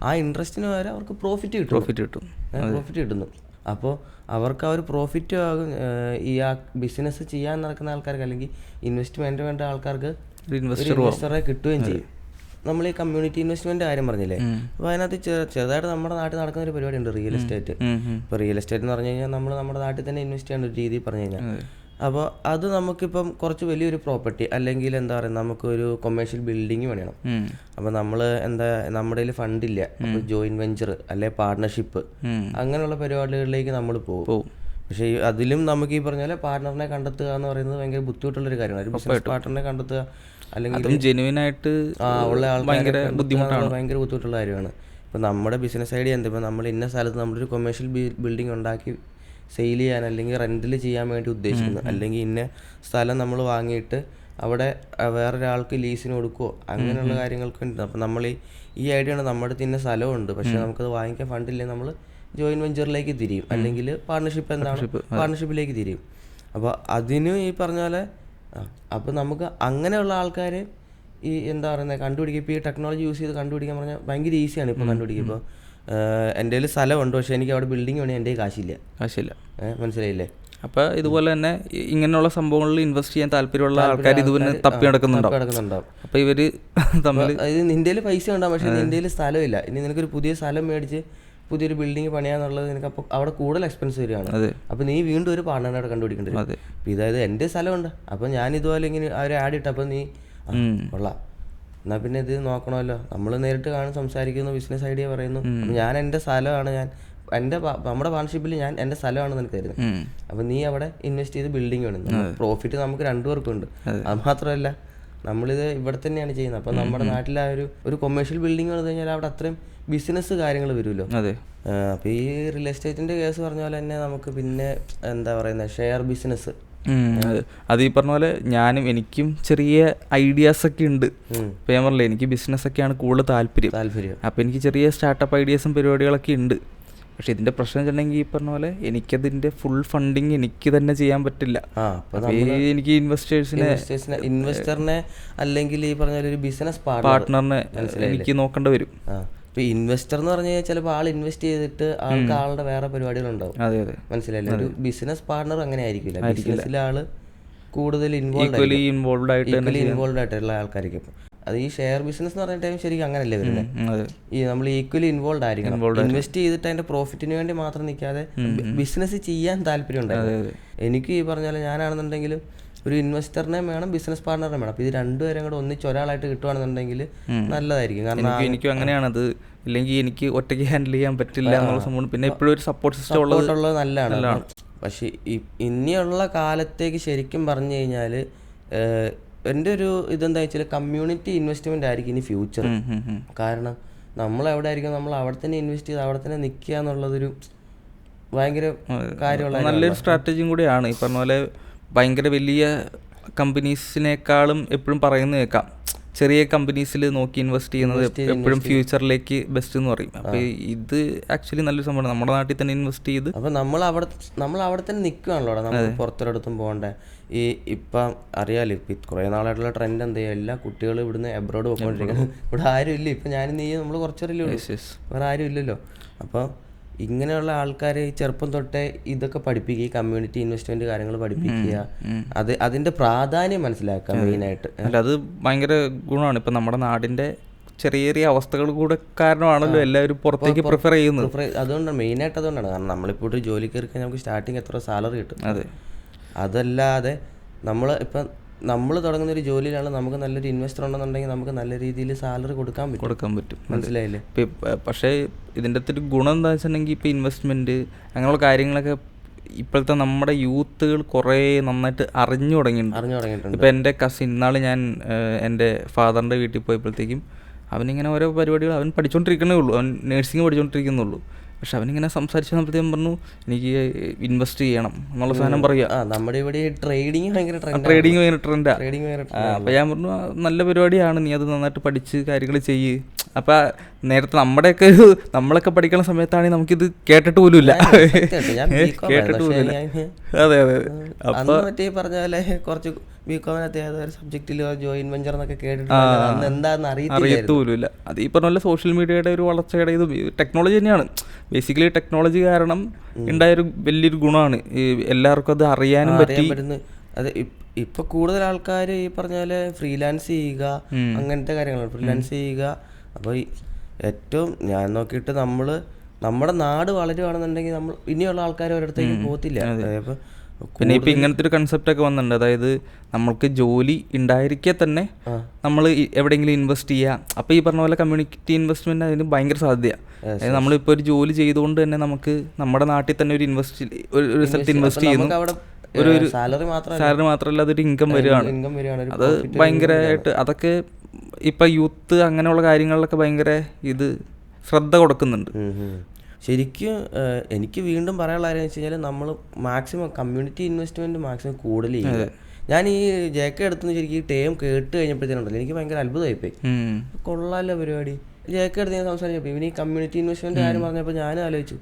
ആ ഇൻട്രസ്റ്റിന് വരെ അവർക്ക് പ്രോഫിറ്റ് കിട്ടും. പ്രോഫിറ്റ് കിട്ടും പ്രോഫിറ്റ് കിട്ടുന്നു. അപ്പോൾ അവർക്ക് ആ ഒരു പ്രോഫിറ്റ് ആകും ഈ ആ ബിസിനസ് ചെയ്യാൻ നടക്കുന്ന ആൾക്കാർക്ക് അല്ലെങ്കിൽ ഇൻവെസ്റ്റ്മെന്റ് വേണ്ട ആൾക്കാർക്ക് ഒരു ഒരു ഇൻവെസ്റ്റർ ഇൻവെസ്റ്ററെ കിട്ടുകയും ചെയ്യും. നമ്മൾ ഈ കമ്മ്യൂണിറ്റി ഇൻവെസ്റ്റ്മെന്റ് കാര്യം പറഞ്ഞില്ലേ? അപ്പോൾ അതിനകത്ത് ചെറുതായിട്ട് നമ്മുടെ നാട്ടിൽ നടക്കുന്ന ഒരു പരിപാടിയുണ്ട് റിയൽ എസ്റ്റേറ്റ് ഇപ്പോൾ റിയൽ എസ്റ്റേറ്റ് എന്ന് പറഞ്ഞു കഴിഞ്ഞാൽ നമ്മൾ നമ്മുടെ നാട്ടിൽ തന്നെ ഇൻവെസ്റ്റ് ചെയ്യേണ്ട ഒരു രീതി പറഞ്ഞു കഴിഞ്ഞാൽ. അപ്പോൾ അത് നമുക്കിപ്പം കുറച്ച് വലിയൊരു പ്രോപ്പർട്ടി അല്ലെങ്കിൽ എന്താ പറയുക നമുക്കൊരു കൊമേഴ്ഷ്യൽ ബിൽഡിംഗ് വേണം. അപ്പോൾ നമ്മൾ എന്താ നമ്മുടെ കയ്യിൽ ഫണ്ടില്ല അപ്പോൾ ജോയിന്റ് വെഞ്ചർ അല്ലെ പാർട്ട്ണർഷിപ്പ് അങ്ങനെയുള്ള പരിപാടികളിലേക്ക് നമ്മൾ പോകും. പക്ഷെ അതിലും നമുക്ക് ഈ പറഞ്ഞ പോലെ പാർട്ട്ണറിനെ കണ്ടെത്തുക എന്ന് പറയുന്നത് ഭയങ്കര ബുദ്ധിമുട്ടുള്ളൊരു കാര്യമാണ്. ഒരു ബിസിനസ് പാർട്ട്ണറിനെ കണ്ടെത്തുക അല്ലെങ്കിൽ ജെനുവിൻ ആയിട്ട് ഉള്ള ഭയങ്കര ബുദ്ധിമുട്ടാണ്. ഭയങ്കര ബുദ്ധിമുട്ടുള്ള കാര്യമാണ്. ഇപ്പം നമ്മുടെ ബിസിനസ് ഐഡിയ എന്താ? ഇപ്പം നമ്മൾ ഇന്ന സ്ഥലത്ത് നമ്മളൊരു കൊമേഴ്ഷ്യൽ ബിൽഡിംഗ് ഉണ്ടാക്കി സെയിൽ ചെയ്യാൻ അല്ലെങ്കിൽ റെന്റിൽ ചെയ്യാൻ വേണ്ടി ഉദ്ദേശിക്കുന്നു. അല്ലെങ്കിൽ ഇന്ന സ്ഥലം നമ്മൾ വാങ്ങിയിട്ട് അവിടെ വേറൊരാൾക്ക് ലീസിന് കൊടുക്കുമോ അങ്ങനെയുള്ള കാര്യങ്ങൾക്ക് ഉണ്ട്. അപ്പം നമ്മൾ ഈ ഈ ഐഡിയ ആണ് നമ്മുടെ തിന്ന ഇന്ന സ്ഥലമുണ്ട് പക്ഷെ നമുക്കത് വാങ്ങിക്കാൻ ഫണ്ടില്ലെങ്കിൽ നമ്മൾ ജോയിന്റ് വെഞ്ചറിലേക്ക് തിരിയും. അല്ലെങ്കിൽ പാർട്ണർഷിപ്പ് എന്താണ്? പാർട്ണർഷിപ്പിലേക്ക് തിരിയും. അപ്പോൾ അതിനും ഈ പറഞ്ഞ പോലെ അപ്പോൾ നമുക്ക് അങ്ങനെയുള്ള ആൾക്കാരെ ഈ എന്താ പറയുന്നത് കണ്ടുപിടിക്കുക. ഇപ്പോൾ ഈ ടെക്നോളജി യൂസ് ചെയ്ത് കണ്ടുപിടിക്കാൻ പറഞ്ഞാൽ ഭയങ്കര ഈസിയാണ് ഇപ്പോൾ കണ്ടുപിടിക്കുക. ഇപ്പോൾ എന്റെ കയ്യിൽ സ്ഥലമുണ്ട്. പക്ഷേ എനിക്ക് അവിടെ ബിൽഡിംഗ് വേണമെങ്കിൽ എന്റെ കാശില്ല. കാശില്ല. മനസ്സിലായില്ലേ? അപ്പോൾ ഇതുപോലെ തന്നെ ഇങ്ങനെയുള്ള സംഭവങ്ങളിൽ ഇൻവെസ്റ്റ് ചെയ്യാൻ താല്പര്യമുള്ള ആൾക്കാർ ഇതുപോലെ തപ്പി നടക്കുന്നുണ്ടാവും. അപ്പോൾ ഇവർ തമ്മിൽ ഇന്ത്യയിൽ നിന്റെ പൈസ ഉണ്ടാവും പക്ഷേ നിന്റെ സ്ഥലമില്ല. ഇനി നിനക്കൊരു പുതിയ സ്ഥലം മേടിച്ച് പുതിയൊരു ബിൽഡിംഗ് പണിയാന്നുള്ളത് നിനക്ക് അപ്പോൾ അവിടെ കൂടുതൽ എക്സ്പെൻസ് വരികയാണ്. അപ്പോൾ നീ വീണ്ടും ഒരു പാർട്ണറെ അവിടെ കണ്ടുപിടിക്കേണ്ടി വരും. അപ്പോൾ ഇതായത് എന്റെ സ്ഥലമുണ്ട്. അപ്പോൾ ഞാൻ ഇതുപോലെ ഇങ്ങനെ അവരെ ആഡ് ഇട്ട് അപ്പോൾ നീ കൊള്ളാം. എന്നാ പിന്നെ ഇത് നോക്കണമല്ലോ. നമ്മൾ നേരിട്ട് കാണും സംസാരിക്കുന്നു ബിസിനസ് ഐഡിയ പറയുന്നു. ഞാൻ എന്റെ സ്ഥലമാണ് ഞാൻ എന്റെ നമ്മുടെ പാർട്ണർഷിപ്പിൽ ഞാൻ എന്റെ സ്ഥലമാണ് നിനക്ക് തരുന്നത് അപ്പൊ നീ അവിടെ ഇൻവെസ്റ്റ് ചെയ്ത് ബിൽഡിംഗ് വേണം. പ്രോഫിറ്റ് നമുക്ക് രണ്ടുപേർക്കും ഉണ്ട് അത് മാത്രമല്ല നമ്മളിത് ഇവിടെ തന്നെയാണ് ചെയ്യുന്നത്. അപ്പോൾ നമ്മുടെ നാട്ടിലെ ഒരു ഒരു കൊമേഴ്ഷ്യൽ ബിൽഡിംഗ് വന്നു കഴിഞ്ഞാൽ അവിടെ അത്രയും ബിസിനസ് കാര്യങ്ങൾ വരുമല്ലോ. അതെ. അപ്പോൾ ഈ റിയൽ എസ്റ്റേറ്റിന്റെ കേസ് പറഞ്ഞ പോലെ തന്നെ നമുക്ക് പിന്നെ എന്താ പറയുന്നത് ഷെയർ ബിസിനസ് അത്. ഈ പറഞ്ഞ പോലെ ഞാനും എനിക്കും ചെറിയ ഐഡിയാസ് ഒക്കെ ഉണ്ട്. ഇപ്പൊ ഞാൻ പറഞ്ഞില്ലേ എനിക്ക് ബിസിനസ് ഒക്കെയാണ് കൂടുതൽ താല്പര്യം. താല്പര്യം. അപ്പൊ എനിക്ക് ചെറിയ സ്റ്റാർട്ടപ്പ് ഐഡിയാസും പരിപാടികളൊക്കെ ഉണ്ട്. പക്ഷേ ഇതിന്റെ പ്രശ്നം വെച്ചിട്ടുണ്ടെങ്കിൽ ഈ പറഞ്ഞ പോലെ എനിക്കതിന്റെ ഫുൾ ഫണ്ടിങ് എനിക്ക് തന്നെ ചെയ്യാൻ പറ്റില്ല. എനിക്ക് ഇൻവെസ്റ്റേഴ്സിനെ ഇൻവെസ്റ്ററിനെ അല്ലെങ്കിൽ ഈ പറഞ്ഞ ഒരു ബിസിനസ് പാർട്ട്ണറിനെ എനിക്ക് നോക്കേണ്ടി വരും. ഇപ്പൊ ഇൻവെസ്റ്റർ എന്ന് പറഞ്ഞു കഴിഞ്ഞാൽ ചിലപ്പോൾ ആൾ ഇൻവെസ്റ്റ് ചെയ്തിട്ട് ആൾക്ക് ആളുടെ വേറെ പരിപാടികളുണ്ടാവും. അതെ അതെ. മനസ്സിലായില്ലേ? ഒരു ബിസിനസ് പാർട്ണർ അങ്ങനെ ആയിരിക്കില്ല. ബിസിനസ്സിലെ ആൾ കൂടുതൽ ഇൻവോൾവ് ഇൻവോൾവ് ആയിട്ടുള്ള ആൾക്കാരായിരിക്കും. അത് ഈ ഷെയർ ബിസിനസ് എന്ന് പറഞ്ഞ ടൈം ശരിക്കും അങ്ങനല്ലേ വരുന്നത് ഈ നമ്മൾ ഈക്വലി ഇൻവോൾവ് ആയിരിക്കണം. ഇൻവെസ്റ്റ് ചെയ്തിട്ട് അതിന്റെ പ്രോഫിറ്റിന് വേണ്ടി മാത്രം നിൽക്കാതെ ബിസിനസ് ചെയ്യാൻ താല്പര്യം ഉണ്ടായിരുന്നു എനിക്ക് ഈ പറഞ്ഞ പോലെ ഞാനാണെന്നുണ്ടെങ്കിലും ഒരു ഇൻവെസ്റ്ററിനെ വേണം ബിസിനസ് പാർട്ണറിനെ വേണം. അപ്പോൾ ഇത് രണ്ടുപേരും കൂടെ ഒന്നിച്ച് ഒരാളായിട്ട് കിട്ടുവാണെന്നുണ്ടെങ്കിൽ നല്ലതായിരിക്കും. കാരണം എനിക്ക് എനിക്കും അങ്ങനെയാണത്. ഇല്ലെങ്കിൽ എനിക്ക് ഒറ്റയ്ക്ക് ഹാൻഡിൽ ചെയ്യാൻ പറ്റില്ല എന്നുള്ള സംഭവം. പിന്നെ എപ്പോഴും ഒരു സപ്പോർട്ട് സിസ്റ്റം ഉള്ളത് നല്ലതാണ്. പക്ഷെ ഇനിയുള്ള കാലത്തേക്ക് ശരിക്കും പറഞ്ഞു കഴിഞ്ഞാൽ എന്റെ ഒരു ഇതെന്താ വെച്ചാൽ കമ്മ്യൂണിറ്റി ഇൻവെസ്റ്റ്മെന്റ് ആയിരിക്കും ഇനി ഫ്യൂച്ചർ. കാരണം നമ്മൾ എവിടെ ആയിരിക്കും നമ്മൾ അവിടെ തന്നെ ഇൻവെസ്റ്റ് ചെയ്ത് അവിടെ തന്നെ നിൽക്കുക എന്നുള്ളതൊരു ഭയങ്കര കാര്യമുള്ള നല്ലൊരു സ്ട്രാറ്റജിയും കൂടിയാണ്. ഈ പറഞ്ഞ പോലെ ഭയങ്കര വലിയ കമ്പനീസിനേക്കാളും എപ്പോഴും പറയുന്നത് കേൾക്കാം ചെറിയ കമ്പനീസിൽ നോക്കി ഇൻവെസ്റ്റ് ചെയ്യുന്നത് എപ്പോഴും ഫ്യൂച്ചറിലേക്ക് ബെസ്റ്റ് എന്ന് പറയും. അപ്പൊ ഇത് ആക്ച്വലി നല്ലൊരു സംഭവമാണ്. നമ്മുടെ നാട്ടിൽ തന്നെ ഇൻവെസ്റ്റ് ചെയ്ത് അപ്പൊ നമ്മൾ അവിടെ നമ്മൾ അവിടെ തന്നെ നിൽക്കുകയാണല്ലോ അവിടെ. നമ്മൾ പുറത്തൊരിടത്തും പോകണ്ടേ. ഈ ഇപ്പം അറിയാലോ ഇപ്പം കുറേ നാളായിട്ടുള്ള ട്രെൻഡ് എന്താ എല്ലാ കുട്ടികളും ഇവിടുന്ന് എബ്രോഡ് പോയിക്കൊണ്ടിരിക്കുന്നത് ഇവിടെ ആരും ഇല്ല ഇപ്പം ഞാനും നീ നമ്മൾ കുറച്ചറിയില്ല വേറെ ആരും ഇല്ലല്ലോ അപ്പോൾ ഇങ്ങനെയുള്ള ആൾക്കാരെ ഈ ചെറുപ്പം തൊട്ടേ ഇതൊക്കെ പഠിപ്പിക്കുക ഈ കമ്മ്യൂണിറ്റി ഇൻവെസ്റ്റ്മെന്റ് കാര്യങ്ങൾ പഠിപ്പിക്കുക. അത് അതിന്റെ പ്രാധാന്യം മനസ്സിലാക്കുക മെയിൻ ആയിട്ട് അല്ല അത് ഭയങ്കര ഗുണമാണ്. ഇപ്പം നമ്മുടെ നാടിന്റെ ചെറിയ ചെറിയ അവസ്ഥകൾ കൂടെ കാരണമാണല്ലോ എല്ലാവരും പുറത്തേക്ക് പ്രിഫർ ചെയ്യുന്നത്. അതുകൊണ്ടാണ് മെയിനായിട്ട് അതുകൊണ്ടാണ്. കാരണം നമ്മളിപ്പോൾ ഒരു ജോലി കയറി കഴിഞ്ഞാൽ നമുക്ക് സ്റ്റാർട്ടിങ് എത്ര സാലറി കിട്ടും. അതെ. അതല്ലാതെ നമ്മൾ ഇപ്പം നമ്മൾ തുടങ്ങുന്ന ഒരു ജോലിയിലാണ് നമുക്ക് നല്ലൊരു ഇൻവെസ്റ്റർ ഉണ്ടെന്നുണ്ടെങ്കിൽ നമുക്ക് നല്ല രീതിയിൽ സാലറി കൊടുക്കാൻ പറ്റും. കൊടുക്കാൻ പറ്റും. മനസ്സിലായില്ലേ? പക്ഷേ ഇതിന്റെ അകത്തൊരു ഗുണം എന്താ വെച്ചിട്ടുണ്ടെങ്കിൽ ഇപ്പോൾ ഇൻവെസ്റ്റ്മെന്റ് അങ്ങനെയുള്ള കാര്യങ്ങളൊക്കെ ഇപ്പോഴത്തെ നമ്മുടെ യൂത്തുകൾ കുറേ നന്നായിട്ട് അറിഞ്ഞു തുടങ്ങിയിട്ടുണ്ട്. അറിഞ്ഞു തുടങ്ങിയിട്ടുണ്ട്. ഇപ്പോൾ എന്റെ കസിൻ ഇന്നാൾ ഞാൻ എന്റെ ഫാദറിന്റെ വീട്ടിൽ പോയപ്പോഴത്തേക്കും അവനിങ്ങനെ ഓരോ പരിപാടികൾ അവൻ പഠിച്ചുകൊണ്ടിരിക്കണേ ഉള്ളൂ. അവൻ നേഴ്സിംഗ് പഠിച്ചുകൊണ്ടിരിക്കുന്നുള്ളൂ പക്ഷെ അവനിങ്ങനെ സംസാരിച്ച് വന്നപ്പോഴത്തേക്കും പറഞ്ഞു എനിക്ക് ഇൻവെസ്റ്റ് ചെയ്യണം എന്നുള്ള സാധനം പറയുക നമ്മുടെ ഇവിടെ ട്രേഡിങ് ഭയങ്കര ട്രേഡിങ് ഭയങ്കര ട്രെൻഡാ അപ്പോൾ ഞാൻ പറഞ്ഞു "ആ, നല്ല പരിപാടിയാണ് നീ അത് നന്നായിട്ട് പഠിച്ച് കാര്യങ്ങൾ ചെയ്യ്. അപ്പൊ നേരത്തെ നമ്മുടെയൊക്കെ നമ്മളൊക്കെ പഠിക്കുന്ന സമയത്താണെങ്കിൽ നമുക്കിത് കേട്ടിട്ട് പോലും ഇല്ല കേട്ടിട്ട്. പോലും അതെ അതെ. അപ്പൊ പറഞ്ഞ പോലെ കുറച്ച് ബി കോമിനകത്ത് ഏതൊരു ജോയിൻ വെഞ്ചർ എന്നൊക്കെ കേട്ടിട്ടുണ്ട്. അന്ന് എന്താന്ന് അറിയത്തില്ല അറിയത്ത് പോലും അത് ഈ പറഞ്ഞ പോലെ സോഷ്യൽ മീഡിയയുടെ ഒരു വളർച്ചയുടെ ഇത് ടെക്നോളജി തന്നെയാണ്. ബേസിക്കലി ടെക്നോളജി കാരണം ഉണ്ടായൊരു വലിയൊരു ഗുണമാണ്. ഈ എല്ലാവർക്കും അത് അറിയാനും പറ്റി. പറ്റുന്ന അത് ഇപ്പൊ കൂടുതൽ ആൾക്കാർ ഈ പറഞ്ഞ പോലെ ഫ്രീലാൻസ് ചെയ്യുക അങ്ങനത്തെ കാര്യങ്ങളാണ്. ഫ്രീലാൻസ് ചെയ്യുക. അപ്പോൾ ഏറ്റവും ഞാൻ നോക്കിയിട്ട് നമ്മൾ നമ്മുടെ നാട് വളരുകയാണെന്നുണ്ടെങ്കിൽ നമ്മൾ ഇനിയുള്ള ആൾക്കാർ ഒരിടത്തേക്ക് പോകത്തില്ല. അതായത് പിന്നെ ഇപ്പൊ ഇങ്ങനത്തെ ഒരു കൺസെപ്റ്റ് ഒക്കെ വന്നിട്ടുണ്ട്. അതായത് നമ്മൾക്ക് ജോലി ഉണ്ടായിരിക്കെ തന്നെ നമ്മൾ എവിടെയെങ്കിലും ഇൻവെസ്റ്റ് ചെയ്യുക അപ്പൊ ഈ പറഞ്ഞ പോലെ കമ്മ്യൂണിറ്റി ഇൻവെസ്റ്റ്മെന്റ് അതിന് ഭയങ്കര സാധ്യതയാണ് അതായത് നമ്മളിപ്പോ ഒരു ജോലി ചെയ്തുകൊണ്ട് തന്നെ നമുക്ക് നമ്മുടെ നാട്ടിൽ തന്നെ ഒരു ഇൻവെസ്റ്റ് ഒരു സ്ഥലത്ത് ഇൻവെസ്റ്റ് ചെയ്യുന്നു. ഒരു സാലറി മാത്രമല്ല. അതൊരു ഇൻകം വരികയാണ്. അത് ഭയങ്കരമായിട്ട് അതൊക്കെ ഇപ്പൊ യൂത്ത് അങ്ങനെയുള്ള കാര്യങ്ങളിലൊക്കെ ഭയങ്കര ഇത് ശ്രദ്ധ കൊടുക്കുന്നുണ്ട്. ശരിക്കും എനിക്ക് വീണ്ടും പറയാനുള്ള കാര്യം വെച്ച് കഴിഞ്ഞാൽ നമ്മൾ മാക്സിമം കമ്മ്യൂണിറ്റി ഇൻവെസ്റ്റ്മെന്റ് മാക്സിമം കൂടുതൽ ചെയ്യുക. ഞാൻ ഈ ജേക്ക എടുത്തുനിന്ന് ശരിക്കും ഈ ടേം കേട്ട് കഴിഞ്ഞപ്പോഴത്തേനുണ്ടല്ലോ എനിക്ക് ഭയങ്കര അത്ഭുതമായിപ്പോയി. കൊള്ളാലോ പരിപാടി. ജേക്ക എടുത്ത് ഞാൻ സംസാരിച്ചപ്പോൾ ഇവന് ഈ കമ്മ്യൂണിറ്റി ഇൻവെസ്റ്റ്മെന്റ് കാര്യം പറഞ്ഞപ്പോൾ ഞാൻ ആലോചിച്ചു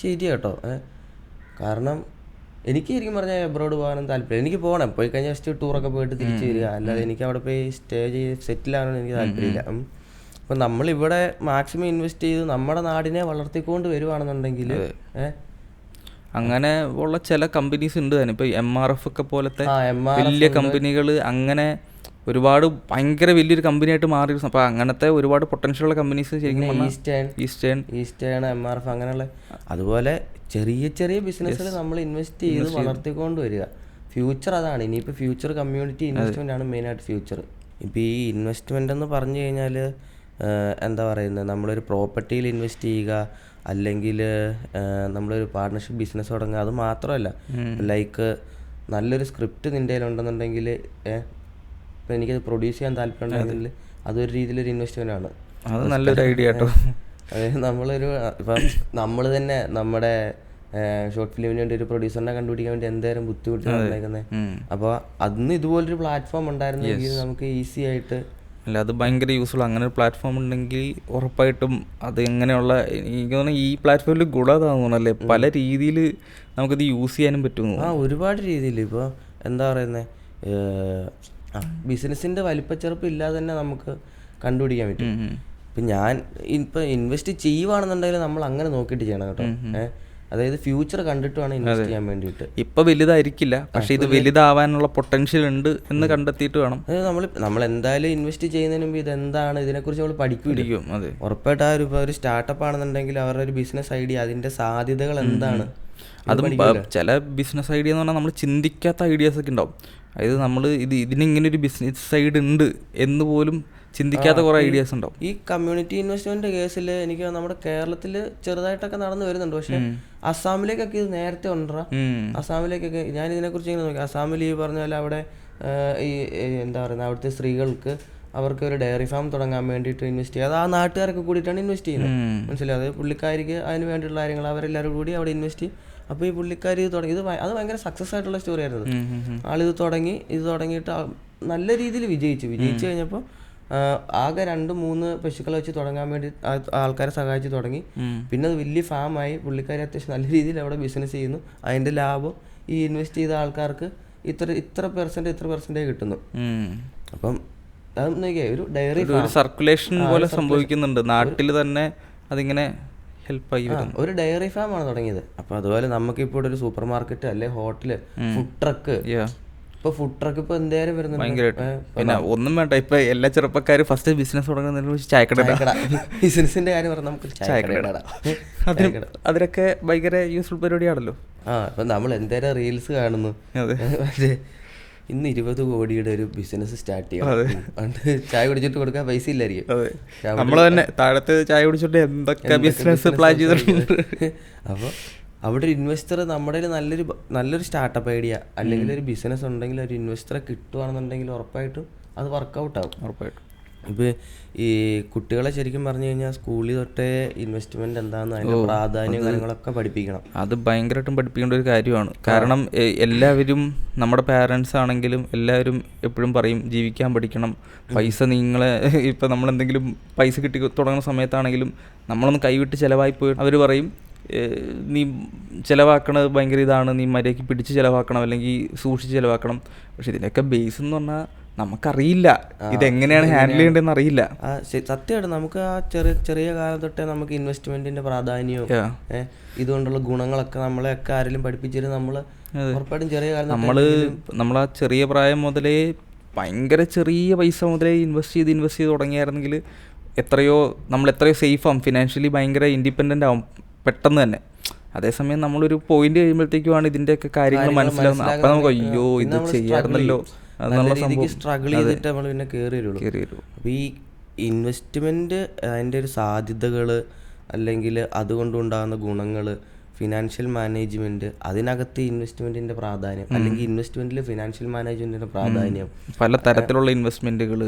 ശരി കേട്ടോ. കാരണം എനിക്ക് ശരിക്കും പറഞ്ഞാൽ എബ്രോഡ് പോകാനും താല്പര്യം എനിക്ക് പോകണം. പോയി കഴിഞ്ഞാൽ ജസ്റ്റ് ടൂറൊക്കെ പോയിട്ട് തിരിച്ചു വരിക. അല്ലാതെ എനിക്ക് അവിടെ പോയി സ്റ്റേ ചെയ്ത് സെറ്റിൽ ആകാനൊന്നും എനിക്ക് താല്പര്യമില്ല. അപ്പം നമ്മളിവിടെ മാക്സിമം ഇൻവെസ്റ്റ് ചെയ്ത് നമ്മുടെ നാടിനെ വളർത്തിക്കൊണ്ട് വരുവാണെന്നുണ്ടെങ്കിൽ അങ്ങനെ ഉള്ള ചില കമ്പനീസ് ഉണ്ട് തന്നെ. ഇപ്പൊ എം ആർ എഫ് ഒക്കെ പോലത്തെ വലിയ കമ്പനികൾ അങ്ങനെ ഒരുപാട് ഭയങ്കര വലിയൊരു കമ്പനിയായിട്ട് മാറി. അപ്പൊ അങ്ങനത്തെ ഒരുപാട് പൊട്ടൻഷ്യൽ ഉള്ള കമ്പനീസ് ശരിക്കും Eastern Eastern Eastern M R F അങ്ങനെയുള്ള. അതുപോലെ ചെറിയ ചെറിയ ബിസിനസ്സിൽ നമ്മൾ ഇൻവെസ്റ്റ് ചെയ്ത് വളർത്തിക്കൊണ്ട് വരിക. ഫ്യൂച്ചർ അതാണ്. ഇനിയിപ്പോൾ ഫ്യൂച്ചർ കമ്മ്യൂണിറ്റി ഇൻവെസ്റ്റ്മെന്റ് ആണ് മെയിൻ ആയിട്ട് ഫ്യൂച്ചർ ഇപ്പോൾ ഈ ഇൻവെസ്റ്റ്മെന്റ് എന്ന് പറഞ്ഞു കഴിഞ്ഞാൽ എന്താ പറയുന്നത് നമ്മളൊരു പ്രോപ്പർട്ടിയിൽ ഇൻവെസ്റ്റ് ചെയ്യുക അല്ലെങ്കിൽ നമ്മളൊരു പാർട്ട്ണർഷിപ്പ് ബിസിനസ് തുടങ്ങുക അത് മാത്രമല്ല. ലൈക്ക് നല്ലൊരു സ്ക്രിപ്റ്റ് നിന്റെ കയ്യിലുണ്ടെന്നുണ്ടെങ്കിൽ ഇപ്പം എനിക്കത് പ്രൊഡ്യൂസ് ചെയ്യാൻ താല്പര്യം ഉണ്ടെങ്കിൽ അതൊരു രീതിയിലൊരു ഇൻവെസ്റ്റ്മെന്റ് ആണ്. അത് നല്ലൊരു ഐഡിയ കേട്ടോ. അതായത് നമ്മളൊരു ഇപ്പം നമ്മൾ തന്നെ നമ്മുടെ ഷോർട്ട് ഫിലിമിന് വേണ്ടി ഒരു പ്രൊഡ്യൂസറിനെ കണ്ടുപിടിക്കാൻ വേണ്ടി എന്തായാലും ബുദ്ധിമുട്ടാണ് ഉണ്ടാക്കുന്നത് അപ്പോൾ അന്ന് ഇതുപോലൊരു പ്ലാറ്റ്ഫോം ഉണ്ടായിരുന്നെങ്കിൽ നമുക്ക് ഈസി ആയിട്ട് അല്ല അത് ഭയങ്കര യൂസ്ഫുൾ അങ്ങനെ ഒരു പ്ലാറ്റ്ഫോം ഉണ്ടെങ്കിൽ ഉറപ്പായിട്ടും അത് എങ്ങനെയുള്ള എനിക്ക് തോന്നുന്നു ഈ പ്ലാറ്റ്ഫോമിൽ ഗുണതാണെന്ന് അല്ലേ പല രീതിയിൽ നമുക്കിത് യൂസ് ചെയ്യാനും പറ്റുന്നു. ആ ഒരുപാട് രീതിയിൽ ഇപ്പോൾ എന്താ പറയുന്നത് ബിസിനസ്സിന്റെ വലിപ്പച്ചെറുപ്പം ഇല്ലാതെ തന്നെ നമുക്ക് കണ്ടുപിടിക്കാൻ പറ്റും. ഇപ്പം ഞാൻ ഇപ്പം ഇൻവെസ്റ്റ് ചെയ്യുവാണെന്നുണ്ടെങ്കിൽ നമ്മൾ അങ്ങനെ നോക്കിയിട്ട് ചെയ്യണം കേട്ടോ. ഏഹ് അതായത് ഫ്യൂച്ചർ കണ്ടിട്ട് വേണം ഇൻവെസ്റ്റ് ചെയ്യാൻ വേണ്ടിയിട്ട്. ഇപ്പൊ വലുതായിരിക്കില്ല. പക്ഷെ ഇത് വലുതാവാനുള്ള പൊട്ടൻഷ്യൽ ഉണ്ട് എന്ന് കണ്ടെത്തിയിട്ട് വേണം. അതായത് നമ്മൾ നമ്മൾ എന്തായാലും ഇൻവെസ്റ്റ് ചെയ്യുന്നതിന് മുമ്പ് ഇത് ഇതെന്താണ് ഇതിനെക്കുറിച്ച് നമ്മൾ പഠിക്കുകയും അതെ. ഉറപ്പായിട്ട് ആ ഒരു ഒരു സ്റ്റാർട്ടപ്പ് ആണെന്നുണ്ടെങ്കിൽ അവരുടെ ഒരു ബിസിനസ് ഐഡിയ അതിന്റെ സാധ്യതകൾ എന്താണ്? അതും ചില ബിസിനസ് ഐഡിയ എന്ന് പറഞ്ഞാൽ നമ്മൾ ചിന്തിക്കാത്ത ഐഡിയാസ് ഒക്കെ ഉണ്ടാവും. അതായത് നമ്മൾ ഇത് ഇതിന് ഇങ്ങനെ ഒരു ബിസിനസ് സൈഡ് ഉണ്ട് എന്ന് പോലും ചിന്തിക്കാത്ത കുറെ ഐഡിയാസ് ഉണ്ടാവും. ഈ കമ്മ്യൂണിറ്റി ഇൻവെസ്റ്റ്മെന്റ് കേസിൽ എനിക്ക് നമ്മുടെ കേരളത്തിൽ ചെറുതായിട്ടൊക്കെ നടന്നു വരുന്നുണ്ട്. പക്ഷെ അസ്സാമിലേക്കൊക്കെ ഇത് നേരത്തെ ഉണ്ടാ അസാമിലേക്കൊക്കെ ഞാൻ ഇതിനെക്കുറിച്ച് ഇങ്ങനെ നോക്കി. അസ്സാമിൽ ഈ പറഞ്ഞ പോലെ അവിടെ ഈ എന്താ പറയുന്നത് അവിടുത്തെ സ്ത്രീകൾക്ക് അവർക്ക് ഒരു ഡയറി ഫാം തുടങ്ങാൻ വേണ്ടിയിട്ട് ഇൻവെസ്റ്റ് ചെയ്യുക. അത് ആ നാട്ടുകാരൊക്കെ കൂടിയിട്ടാണ് ഇൻവെസ്റ്റ് ചെയ്യുന്നത്. മനസ്സിലായത് പുള്ളിക്കാരിക്ക് അതിന് വേണ്ടിയുള്ള കാര്യങ്ങൾ അവരെല്ലാവരും കൂടി അവിടെ ഇൻവെസ്റ്റ് ചെയ്യും. അപ്പോൾ ഈ പുള്ളിക്കാരി ഇത് തുടങ്ങി. ഇത് അത് ഭയങ്കര സക്സസ് ആയിട്ടുള്ള സ്റ്റോറി ആയിരുന്നു. ആളിത് തുടങ്ങി ഇത് തുടങ്ങിയിട്ട് നല്ല രീതിയിൽ വിജയിച്ചു. വിജയിച്ചു കഴിഞ്ഞപ്പോൾ ആകെ രണ്ട് മൂന്ന് പശുക്കളെ വെച്ച് തുടങ്ങാൻ വേണ്ടി ആൾക്കാരെ സഹായിച്ച് തുടങ്ങി. പിന്നെ അത് വലിയ ഫാമായി പുള്ളിക്കാരി അത്യാവശ്യം നല്ല രീതിയിൽ അവിടെ ബിസിനസ് ചെയ്യുന്നു. അതിന്റെ ലാഭം ഈ ഇൻവെസ്റ്റ് ചെയ്ത ആൾക്കാർക്ക് ഇത്ര ഇത്ര പെർസെന്റ് ഇത്ര പെർസെന്റേ കിട്ടുന്നു. അപ്പം ഒരു ഡയറി ഒരു- സർക്കുലേഷൻ പോലെ സംഭവിക്കുന്നുണ്ട്. നാട്ടിൽ തന്നെ അതിങ്ങനെ ഹെൽപ്പായി ഒരു ഡയറി ഫാം ആണ് തുടങ്ങിയത്. അപ്പൊ അതുപോലെ നമുക്കിപ്പോൾ ഒരു സൂപ്പർ മാർക്കറ്റ് അല്ലെ ഹോട്ടൽ ഫുഡ് ട്രക്ക് ഇപ്പോൾ ഫുഡ് ട്രക്ക് ഇപ്പൊ എന്തായാലും വരുന്നുണ്ട്? ഭയങ്കരമായിട്ട് പിന്നെ ഒന്നും വേണ്ട. ഇപ്പൊ എല്ലാ ചെറുപ്പക്കാരും ഫസ്റ്റ് ബിസിനസ് തുടങ്ങുന്നതിന് ചായക്കട. ബിസിനസിന്റെ കാര്യം പറഞ്ഞാൽ നമുക്ക് ചായക്കട. അതിനൊക്കെ ഭയങ്കര യൂസ്ഫുൾ പരിപാടിയാണല്ലോ. ആ ഇപ്പൊ നമ്മൾ എന്തേലും റീൽസ് കാണുന്നു. അതെ. മറ്റേ ഇന്ന് ഇരുപത് കോടിയുടെ ഒരു ബിസിനസ് സ്റ്റാർട്ട് ചെയ്യാം. പണ്ട് ചായ കുടിച്ചിട്ട് കൊടുക്കാൻ പൈസ ഇല്ലായിരിക്കും. നമ്മൾ തന്നെ താഴത്തെ ചായ കുടിച്ചിട്ട് എന്തൊക്കെ ബിസിനസ് പ്ലാൻ ചെയ്തിട്ടുണ്ട്. അപ്പോൾ അവിടെ ഒരു ഇൻവെസ്റ്റർ നമ്മുടെ നല്ലൊരു നല്ലൊരു സ്റ്റാർട്ടപ്പ് ഐഡിയ അല്ലെങ്കിൽ ഒരു ബിസിനസ് ഉണ്ടെങ്കിൽ ഒരു ഇൻവെസ്റ്ററെ കിട്ടുകയാണെന്നുണ്ടെങ്കിൽ ഉറപ്പായിട്ടും അത് വർക്കൗട്ട് ആവും. ഉറപ്പായിട്ടും. ഇപ്പോൾ ഈ കുട്ടികളെ ശരിക്കും പറഞ്ഞു കഴിഞ്ഞാൽ സ്കൂളിൽ തൊട്ടേ ഇൻവെസ്റ്റ്മെന്റ് എന്താണെന്ന് അതിന്റെ പ്രാധാന്യം കാര്യങ്ങളൊക്കെ പഠിപ്പിക്കണം. അത് ഭയങ്കരമായിട്ടും പഠിപ്പിക്കേണ്ട ഒരു കാര്യമാണ്. കാരണം എല്ലാവരും നമ്മുടെ പാരൻസ് ആണെങ്കിലും എല്ലാവരും എപ്പോഴും പറയും ജീവിക്കാൻ പഠിക്കണം. പൈസ നിങ്ങളെ ഇപ്പം നമ്മളെന്തെങ്കിലും പൈസ കിട്ടി തുടങ്ങുന്ന സമയത്താണെങ്കിലും നമ്മളൊന്ന് കൈവിട്ട് ചിലവായി പോയി അവർ പറയും "ഏ, നീ ചിലവാക്കണത് ഭയങ്കര ഇതാണ് നീ മര്യാദയ്ക്ക് പിടിച്ച് ചിലവാക്കണം അല്ലെങ്കിൽ സൂക്ഷിച്ച് ചിലവാക്കണം. പക്ഷെ ഇതിന്റെയൊക്കെ ബേസ് എന്ന് പറഞ്ഞാൽ നമുക്കറിയില്ല. ഇതെങ്ങനെയാണ് ഹാൻഡിൽ ചെയ്യേണ്ടതെന്ന് അറിയില്ല. സത്യമായിട്ട് നമുക്ക് ആ ചെറിയ ചെറിയ കാലം തൊട്ടേ നമുക്ക് ഇൻവെസ്റ്റ്മെന്റിന്റെ പ്രാധാന്യവും ഇതുകൊണ്ടുള്ള ഗുണങ്ങളൊക്കെ നമ്മളെ ഒക്കെ ആരെങ്കിലും പഠിപ്പിച്ചിട്ട് നമ്മൾ ഉറപ്പായിട്ടും ചെറിയ കാലം നമ്മൾ നമ്മൾ നമ്മൾ ആ ചെറിയ പ്രായം മുതലേ ഭയങ്കര ചെറിയ പൈസ മുതലേ ഇൻവെസ്റ്റ് ചെയ്ത് ഇൻവെസ്റ്റ് ചെയ്ത് തുടങ്ങിയായിരുന്നെങ്കിൽ എത്രയോ നമ്മൾ എത്രയോ സേഫ് ആവും. ഫിനാൻഷ്യലി ഭയങ്കര ഇൻഡിപെൻഡന്റ് ആവും. പെട്ടെന്ന് തന്നെ. അതേസമയം നമ്മളൊരു പോയിന്റ് കഴിയുമ്പോഴത്തേക്കുമാണ് ഇതിന്റെയൊക്കെ കാര്യങ്ങൾ മനസ്സിലാവുന്നത്. അപ്പൊ നമുക്ക് അയ്യോ ഇത് ചെയ്യാറുണ്ടല്ലോ എന്നുള്ള സംഭവം. സ്ട്രഗിൾ ചെയ്തിട്ട് നമ്മൾ പിന്നെ കയറി വരുള്ളൂ കയറി വരുള്ളൂ അപ്പോൾ ഈ ഇൻവെസ്റ്റ്മെന്റ് അതിന്റെ ഒരു സാധ്യതകൾ അല്ലെങ്കിൽ അതുകൊണ്ടുണ്ടാകുന്ന ഗുണങ്ങൾ ഫിനാൻഷ്യൽ മാനേജ്മെന്റ് അതിനകത്ത് ഇൻവെസ്റ്റ്മെന്റിന്റെ പ്രാധാന്യം അല്ലെങ്കിൽ ഇൻവെസ്റ്റ്മെന്റിൽ ഫിനാൻഷ്യൽ മാനേജ്മെന്റിന്റെ പ്രാധാന്യം. പല തരത്തിലുള്ള ഇൻവെസ്റ്റ്മെന്റുകൾ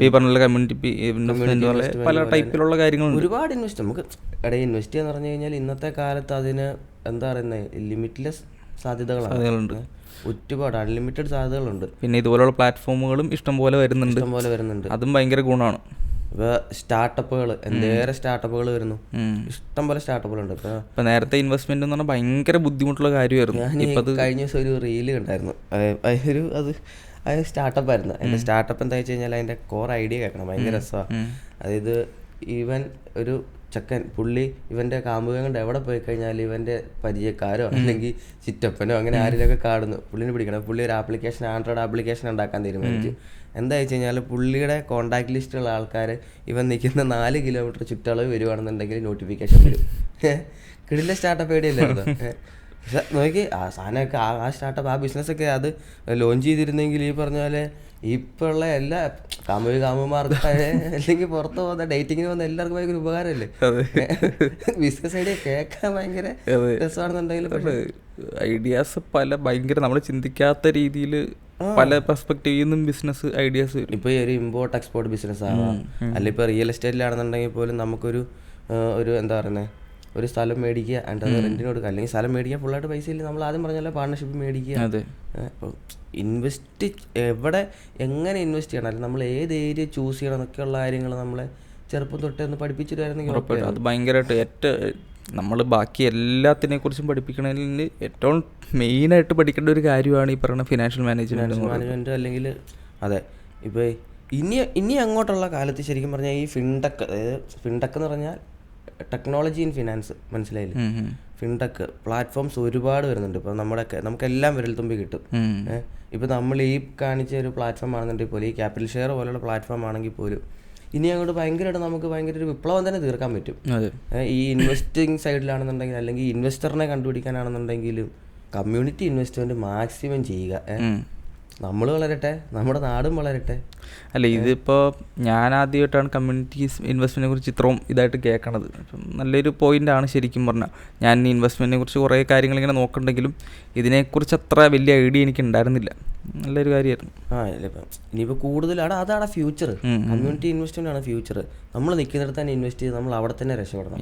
ഈ പറഞ്ഞ കമ്മ്യൂണിറ്റി ഇൻവെസ്റ്റ്മെന്റ് പല ടൈപ്പിലുള്ള കാര്യങ്ങളുണ്ട്. ഒരുപാട് ഇൻവെസ്റ്റ് നമുക്ക് ഇടയിൽ ഇൻവെസ്റ്റ് ചെയ്യാന്ന് പറഞ്ഞു കഴിഞ്ഞാൽ ഇന്നത്തെ കാലത്ത് അതിന് എന്താ പറയുന്നത് ലിമിറ്റ്ലെസ് സാധ്യതകളാണ്. സാധ്യതകളുണ്ട്. ഒരുപാട് അൺലിമിറ്റഡ് സാധ്യതകളുണ്ട്. പിന്നെ ഇതുപോലുള്ള പ്ലാറ്റ്ഫോമുകളും ഇഷ്ടംപോലെ വരുന്നുണ്ട്. ഇഷ്ടംപോലെ വരുന്നുണ്ട്. അതും ഭയങ്കര ഗുണമാണ്. ഇപ്പോൾ സ്റ്റാർട്ടപ്പുകൾ എന്തേറെ സ്റ്റാർട്ടപ്പുകൾ വരുന്നു. ഇഷ്ടം പോലെ സ്റ്റാർട്ടപ്പുകളുണ്ട് ഉണ്ട് ഇപ്പൊ നേരത്തെ ഇൻവെസ്റ്റ്മെന്റ് എന്ന് പറഞ്ഞാൽ ഭയങ്കര ബുദ്ധിമുട്ടുള്ള കാര്യമായിരുന്നു. ഞാൻ കഴിഞ്ഞ ദിവസം ഒരു റീൽ ഉണ്ടായിരുന്നു അതൊരു ഒരു അത് അത് സ്റ്റാർട്ടപ്പ് ആയിരുന്നു. അതിന്റെ സ്റ്റാർട്ടപ്പ് എന്താ വെച്ച് കഴിഞ്ഞാൽ അതിന്റെ കോർ ഐഡിയ കേൾക്കണം. ഭയങ്കര രസമാണ് അതായത് ഈവൻ ഒരു ചെക്കൻ പുള്ളി ഇവന്റെ കാമുകം കൊണ്ട് എവിടെ പോയി കഴിഞ്ഞാൽ ഇവന്റെ പരിചയക്കാരോ അല്ലെങ്കിൽ ചിറ്റപ്പനോ അങ്ങനെ ആരെയൊക്കെ കാണുന്നു. പുള്ളിനെ പിടിക്കണം. പുള്ളി ഒരു ആപ്ലിക്കേഷൻ ആൻഡ്രോയിഡ് ആപ്ലിക്കേഷൻ ഉണ്ടാക്കാൻ തീരുമാനിച്ചു. എന്താ വെച്ച് കഴിഞ്ഞാൽ പുള്ളിയുടെ കോൺടാക്ട് ലിസ്റ്റുള്ള ആൾക്കാർ ഇവൻ നിൽക്കുന്ന നാല് കിലോമീറ്റർ ചുറ്റളവ് വരുവാണെന്നുണ്ടെങ്കിൽ നോട്ടിഫിക്കേഷൻ വരും. കിടിലെ സ്റ്റാർട്ടപ്പ് ഐഡിയ അല്ലായിരുന്നു ഏ. പക്ഷെ നോക്കി ആ സാധനമൊക്കെ ആ ആ സ്റ്റാർട്ടപ്പ് ആ ബിസിനസ്സൊക്കെ അത് ലോഞ്ച് ചെയ്തിരുന്നെങ്കിൽ ഈ പറഞ്ഞ പോലെ ഇപ്പോഴുള്ള എല്ലാ കാമുവി കാമുമാർക്ക് അല്ലെങ്കിൽ പുറത്ത് പോകുന്ന ഡേറ്റിങ്ങിന് പോകുന്ന എല്ലാവർക്കും ഭയങ്കര ഉപകാരമല്ലേ? ബിസിനസ് ഐഡിയ കേൾക്കാൻ ഭയങ്കര. രസമാണെന്നുണ്ടെങ്കിൽ പക്ഷേ ഐഡിയാസ് പല ഭയങ്കര നമ്മൾ ചിന്തിക്കാത്ത രീതിയിൽ പല പെർസ്പെക്റ്റീവിൽ നിന്നും ബിസിനസ് ഐഡിയാസ് വരും. ഇപ്പോൾ ഈ ഒരു ഇമ്പോർട്ട് എക്സ്പോർട്ട് ബിസിനസ് ആവാം. അല്ലെങ്കിൽ ഇപ്പോൾ റിയൽ എസ്റ്റേറ്റിലാണെന്നുണ്ടെങ്കിൽ പോലും നമുക്കൊരു ഒരു എന്താ പറയുന്നത് ഒരു സ്ഥലം മേടിക്കുക ആൻഡ് അത് റെന്റിന് കൊടുക്കുക. അല്ലെങ്കിൽ സ്ഥലം മേടിക്കുക ഫുള്ളായിട്ട് പൈസ ഇല്ല നമ്മൾ ആദ്യം പറഞ്ഞല്ലോ പാർട്ണർഷിപ്പ് മേടിക്കുക. അപ്പോൾ ഇൻവെസ്റ്റ് എവിടെ എങ്ങനെ ഇൻവെസ്റ്റ് ചെയ്യണം? അല്ലെങ്കിൽ നമ്മൾ ഏത് ഏരിയ ചൂസ് ചെയ്യണം എന്നൊക്കെയുള്ള കാര്യങ്ങൾ നമ്മളെ ചെറുപ്പം തൊട്ടേ ഒന്ന് പഠിപ്പിച്ചിട്ടായിരുന്നെങ്കിൽ അത് ഭയങ്കരമായിട്ട് ഏറ്റവും നമ്മൾ ബാക്കി എല്ലാത്തിനെ കുറിച്ചും പഠിപ്പിക്കണമെങ്കിൽ ഏറ്റവും മെയിനായിട്ട് പഠിക്കേണ്ട ഒരു കാര്യമാണ് ഈ പറയുന്ന ഫിനാൻഷ്യൽ മാനേജ്മെന്റ് മാനേജ്മെന്റ് അല്ലെങ്കിൽ അതെ ഇപ്പോൾ ഇനി ഇനി അങ്ങോട്ടുള്ള കാലത്ത് ശരിക്കും പറഞ്ഞാൽ ഈ ഫിൻടെക് അതായത് ഫിൻടെക് എന്ന് പറഞ്ഞാൽ ടെക്നോളജി ഇൻ ഫിനാൻസ് മനസ്സിലായില്ലേ. ഫിൻടെക് പ്ലാറ്റ്ഫോംസ് ഒരുപാട് വരുന്നുണ്ട്. ഇപ്പൊ നമ്മുടെ നമുക്കെല്ലാം വിരൽത്തുമ്പി കിട്ടും. ഇപ്പൊ നമ്മൾ ഈ കാണിച്ച ഒരു പ്ലാറ്റ്ഫോം ആണെന്നുണ്ടെങ്കിൽ പോലും ഈ ക്യാപിറ്റൽ ഷെയർ പോലുള്ള പ്ലാറ്റ്ഫോം ആണെങ്കിൽ പോലും ഇനി അങ്ങോട്ട് ഭയങ്കരമായിട്ട് നമുക്ക് ഭയങ്കര ഒരു വിപ്ലവം തന്നെ തീർക്കാൻ പറ്റും. ഈ ഇൻവെസ്റ്റിംഗ് സൈഡിലാണെന്നുണ്ടെങ്കിൽ അല്ലെങ്കിൽ ഇൻവെസ്റ്ററിനെ കണ്ടുപിടിക്കാനാണെന്നുണ്ടെങ്കിലും കമ്മ്യൂണിറ്റി ഇൻവെസ്റ്റ്മെന്റ് മാക്സിമം ചെയ്യുക. നമ്മൾ വളരട്ടെ നമ്മുടെ നാടും വളരട്ടെ. അല്ല ഇതിപ്പോൾ ഞാൻ ആദ്യമായിട്ടാണ് കമ്മ്യൂണിറ്റി ഇൻവെസ്റ്റ്മെന്റിനെ കുറിച്ച് ഇത്രയും ഇതായിട്ട് കേൾക്കണത് നല്ലൊരു ആണ് ശരിക്കും പറഞ്ഞാൽ ഞാൻ ഇൻവെസ്റ്റ്മെന്റിനെ കുറിച്ച് കുറേ കാര്യങ്ങൾ ഇങ്ങനെ നോക്കണ്ടെങ്കിലും ഇതിനെക്കുറിച്ച് അത്ര വലിയ ഐഡിയ എനിക്ക് ഉണ്ടായിരുന്നില്ല നല്ലൊരു കാര്യമായിരുന്നു. ആ ഇപ്പം ഇനിയിപ്പോൾ കൂടുതലാണ്. അതാണ് ഫ്യൂച്ചർ. കമ്മ്യൂണിറ്റി ഇൻവെസ്റ്റ്മെന്റ് ആണ് ഫ്യൂച്ചർ നമ്മൾ നിൽക്കുന്നിടത്ത് തന്നെ ഇൻവെസ്റ്റ് ചെയ്ത് നമ്മൾ അവിടെ തന്നെ രക്ഷപ്പെടണം.